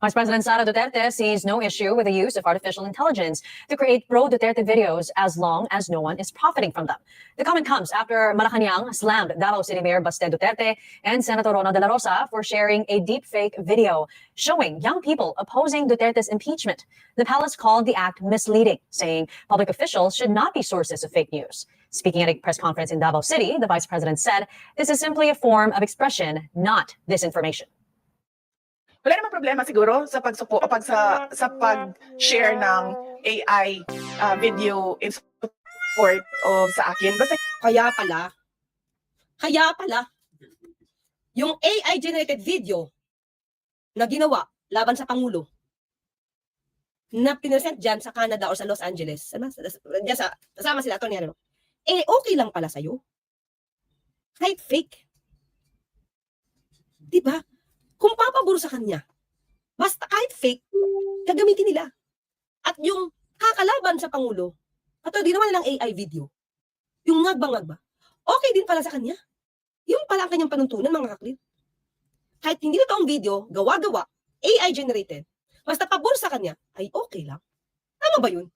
Vice President Sara Duterte sees no issue with the use of artificial intelligence to create pro Duterte videos as long as no one is profiting from them. The comment comes after Malacanang slammed Davao City Mayor Baste Duterte and Senator Rona de la Rosa for sharing a deepfake video showing young people opposing Duterte's impeachment. The palace called the act misleading, saying public officials should not be sources of fake news. Speaking at a press conference in Davao City, the vice president said this is simply a form of expression, not disinformation. Wala namang problema siguro sa pagsupo pag sa sa pag-share ng AI uh, video in support of sa akin. Basta Kaya pala, kaya pala, yung AI-generated video na ginawa laban sa Pangulo, na pinresent dyan sa Canada or sa Los Angeles, ano, sa, sa- dyan sa, kasama sila, Tony ano, eh, okay lang pala sa'yo. Kahit fake. Di ba? Kung papaburo sa kanya, basta kahit fake, gagamitin nila. At yung kakalaban sa Pangulo, at di naman nilang AI video, yung ngagba-ngagba, okay din pala sa kanya. Yung pala ang kanyang panuntunan, mga kaklip. Kahit hindi totoong video, gawa-gawa, AI generated, basta pabor sa kanya, ay okay lang. Tama ba yun?